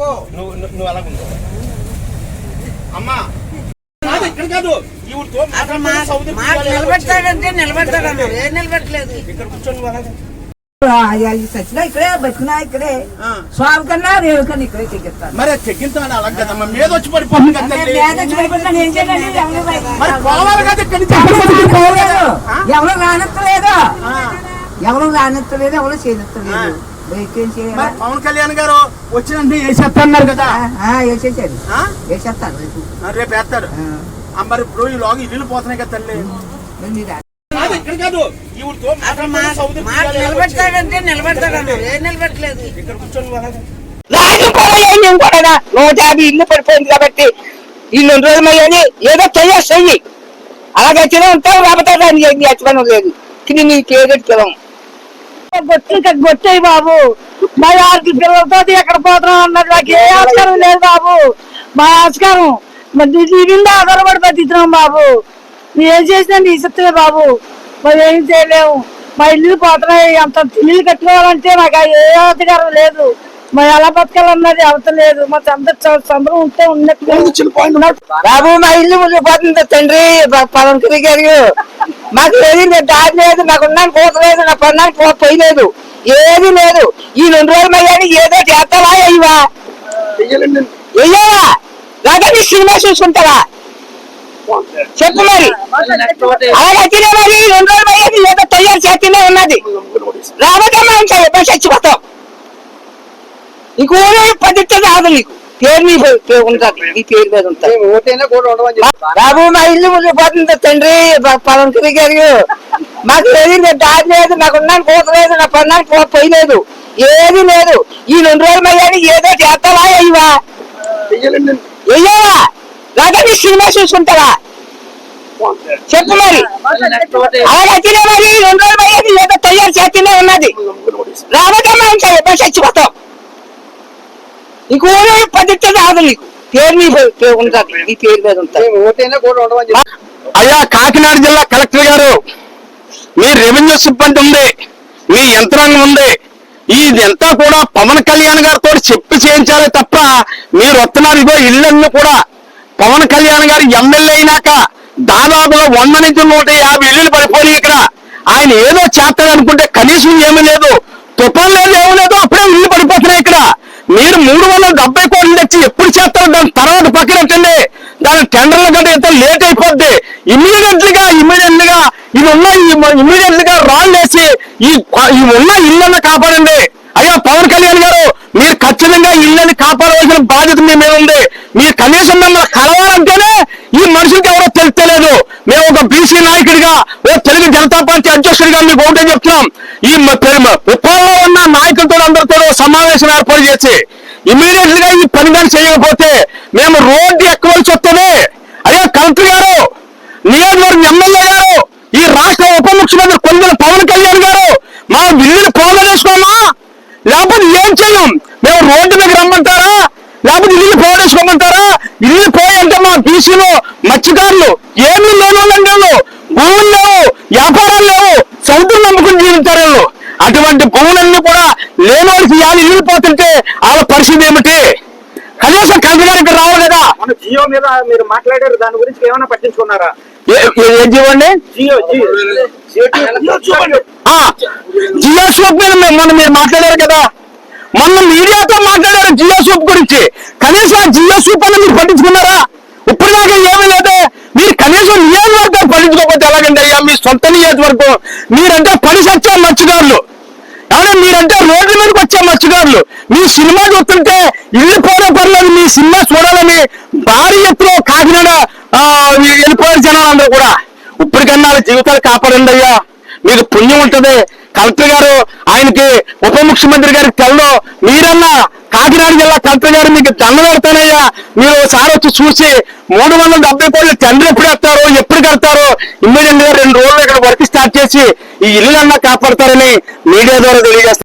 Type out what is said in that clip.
నువ్వు అమ్మా. ఇక్కడ కాదు. ఈవిడతో నిలబెడతాడంటే ఏం నిలబెట్టలేదు? ఇక్కడ కూర్చొని బతికినా ఇక్కడే. స్వామి కన్నా రేవు కన్నా ఇక్కడే తెగిస్తాను మరి తెగించాను అలా కదమ్మా. మీద వచ్చి పడిపోతుంది కదా తల్లి. ఏం చేయాలి ఎవరు మరి పోవాలి కదా ఇక్కడి నుంచి? ఎవరు రానెత్తలేదు. ఎవరు రానెత్తలేదు ఎవరు చేయనెత్తలేదు పవన్ కళ్యాణ్ గారు వచ్చినంటే వేసేస్తున్నారు కదా? వేసేసాడు ఆ? వేసేస్తాను రేపు. వేస్తారు మరి ఇప్పుడు ఈ లోగి ఇల్లు పోతున్నాయి కదా తల్లి. ఇక్కడ కాదు. ఈవిడతో? నిలబెడతాడంటే ఏం నిలబెట్టలేదు? ఇక్కడ కూర్చొని నువ్వు అలాగ రాజు కూడా నూట యాభై ఇల్లు పడిపోయింది కాబట్టి. ఈ రెండు రోజులు అయ్యని ఏదో చెయ్యి. చెయ్యి అలాగైతేనే ఉంటావు లేకపోతే దాన్ని ఏం చేర్చడం లేదు. ఇది నీకు ఏదెట్టుకోవడం గొట్టయి బాబు. మా ఆరికి పిల్లలతో ఎక్కడ పోతున్నాం అన్నది నాకు ఏ ఆస్కారం లేదు బాబు. మా ఆస్కారం. మరి మీద ఆధారపడి బతుకుతున్నాం బాబు. ఏం చేసినా నీ ఇస్తలే బాబు. మరి ఏం చేయలేము. మా ఇల్లు పోతున్నాయి. అంత ఇల్లు కట్టుకోవాలంటే నాకు ఏ అధికారం లేదు. మరి ఎలా బతకాలన్నది అవతలేదు మా చంద్ర చంద్రం ఉంటే ఉన్నట్టు బాబు మా ఇల్లు మునిగిపోతుంది తండ్రి. పవన్ గారు మాకు ఏది దారి లేదు నాకు ఉన్నాను పోత లేదు నా పన్నాను పో పోయలేదు ఏది లేదు. ఈ రెండు రోజులు అయ్యాని ఏదో చేస్తావా అయ్యవా వెయ్యవా? నీ సినిమా చూసుకుంటావా? చెప్పు మరి. అలాగైతేనే మరి రెండు రోజులు అయ్యేది ఏదో తయారు చేస్తూనే ఉన్నది. ఇంకా ఎప్పుడు చచ్చిపోతాం. నీకు ఊరే పద్ధతి రాదు నీకు. పేరు పేరు ఉంటుంది నీ పేరు మీద ఉంటుంది బాబు మా ఇల్లు మునిగిపోతుంది తండ్రి. పవన్ కళ్యాణ్ గారు మాకు ఏది దారి లేదు నాకు ఉన్నాను పోత లేదు నా పన్నాను పో పోయలేదు ఏది లేదు. ఈ రెండు రోజులు అయ్యాని ఏదో చేస్తావా అయ్యవా వెయ్యవా? లేదా నీ సినిమా చూసుకుంటావా? చెప్పు మరి. అలాగైతేనే మరి ఈ రెండు రోజులు అయ్యేది ఏదో తయారు చేస్తూనే ఉన్నది. రాబోతమ్మా ఇంకా ఎప్పుడు చచ్చిపోతాం. నీకు పద్ధతి రాదు నీకు. పేరు నీ పేరు ఉంటుంది నీ పేరు మీద ఉంటుంది. అయ్యా కాకినాడ జిల్లా కలెక్టర్ గారు మీ రెవెన్యూ సిబ్బంది ఉంది మీ యంత్రాంగం ఉంది. ఇదంతా కూడా పవన్ కళ్యాణ్ గారితో చెప్పి చేయించాలి తప్ప మీరు వస్తున్నారు. ఇగో ఇళ్ళన్నీ కూడా పవన్ కళ్యాణ్ గారు ఎమ్మెల్యే అయినాక దాదాపుగా వంద నుంచి నూట యాభై ఇల్లులు పడిపోయి ఇక్కడ. ఆయన ఏదో చేస్తాడు అనుకుంటే కనీసం ఏమీ లేదు. తుఫాన్ లేదు ఏమీ లేదు అప్పుడే ఇల్లు పడిపోతున్నాయి ఇక్కడ మీరు మూడు వందల డెబ్బై కోట్లు తెచ్చి ఎప్పుడు చేస్తారు? దాని తర్వాత పక్కన దాని టెండర్ల కంటే ఎంత లేట్ అయిపోద్ది. ఇమీడియట్గా ఇమీడియట్గా ఇది ఉన్న ఇమీడియట్గా రాళ్ళు వేసి ఈ ఉన్న ఇళ్ళని కాపాడండి. అయ్యా పవన్ కళ్యాణ్ గారు మీరు ఖచ్చితంగా ఇళ్ళని కాపాడవలసిన బాధ్యత మీ మీద ఉంది. మీరు కనీసం మిమ్మల్ని కలవాలంటేనే ఈ మనుషులకి ఎవరో తెలుస్తలేదు. మేము ఒక బీసీ నాయకుడిగా ఓ తెలుగు జనతా పార్టీ అధ్యక్షుడిగా మీకు ఒకటే చెప్తున్నాం. ఈ ఉపాలో ఉన్న నాయకులతో అందరితో సమావేశం ఏర్పాటు చేసి ఇమీడియట్గా ఈ పని కానీ చేయకపోతే మేము రోడ్డు ఎక్కవలసి వస్తుంది. అయ్యా కలెక్టర్ గారు నియోజకవర్గం ఎమ్మెల్యే గారు ఈ రాష్ట్ర ఉప ముఖ్యమంత్రి కొందరు పవన్ కళ్యాణ్ గారు మా ఇల్లుని పోగొట్టేసుకోమా లేకపోతే ఏం చేయం? మేము రోడ్డు మీద రమ్మంటారా? లేకపోతే ఇల్లు పోగొట్టేసుకోమంటారా ఇల్లు పోయంటే మా బీసీలో మత్స్యకారులు ఏమీ లేని భూములు లేవు వ్యాపారాలు లేవు. సముద్రం నమ్ముకుని జీవితారు అటువంటి భూములన్నీ కూడా వాళ్ళకి ఇవాళ ఇల్లు పోతుంటే వాళ్ళ పరిస్థితి ఏమిటి? కనీసం కలెక్టర్ రావాలి కదా. మన జియో మీద మీరు మాట్లాడారు దాని గురించి ఏమైనా పట్టించుకున్నారా? ఏ- ఏం చేయండి జియో జియో ఆ, జియో సూప్ మీద మొన్న మీరు మాట్లాడారు కదా. మొన్న మీడియాతో మాట్లాడారు జియో సూప్ గురించి. కనీసం ఆ జియో సూప్ అని మీరు పట్టించుకున్నారా? ఇప్పుడు దాకా ఏమీ లేదు. మీరు కనీసం నియోజకవర్గం పట్టించుకోకపోతే ఎలాగండి అయ్యా? మీ సొంత నియోజకవర్గం. మీరంటే పని సచ్చే మత్స్యకారులు అవునా మీరంటే రోడ్ల మీదకి వచ్చే మత్స్యకారులు. మీ సినిమా చూస్తుంటే ఇల్లు పోలే పర్లేదు మీ సినిమా చూడాలని భారీ ఎత్తులో కాకినాడ వెళ్ళిపోయారు జనాలు అందరూ కూడా. ఇప్పటికన్నా వాళ్ళ జీవితాలు కాపాడండి అయ్యా. మీకు పుణ్యం ఉంటుంది. కలెక్టర్ గారు ఆయనకి ఉప ముఖ్యమంత్రి గారికి తెల్లో మీరన్నా కాకినాడ జిల్లా కలెక్టర్ గారు మీకు దండ పెడతానయ్యా. మీరు ఒకసారి వచ్చి చూసి మూడు వందల డెబ్బై కోట్లు టెండర్ ఎప్పుడు వేస్తారు ఎప్పుడు కడతారు ఇమ్మీడియట్గా రెండు రోజులు ఇక్కడ వర్క్ స్టార్ట్ చేసి ఈ ఇల్లు అన్నా కాపాడతారని మీడియా ద్వారా తెలియజేస్తారు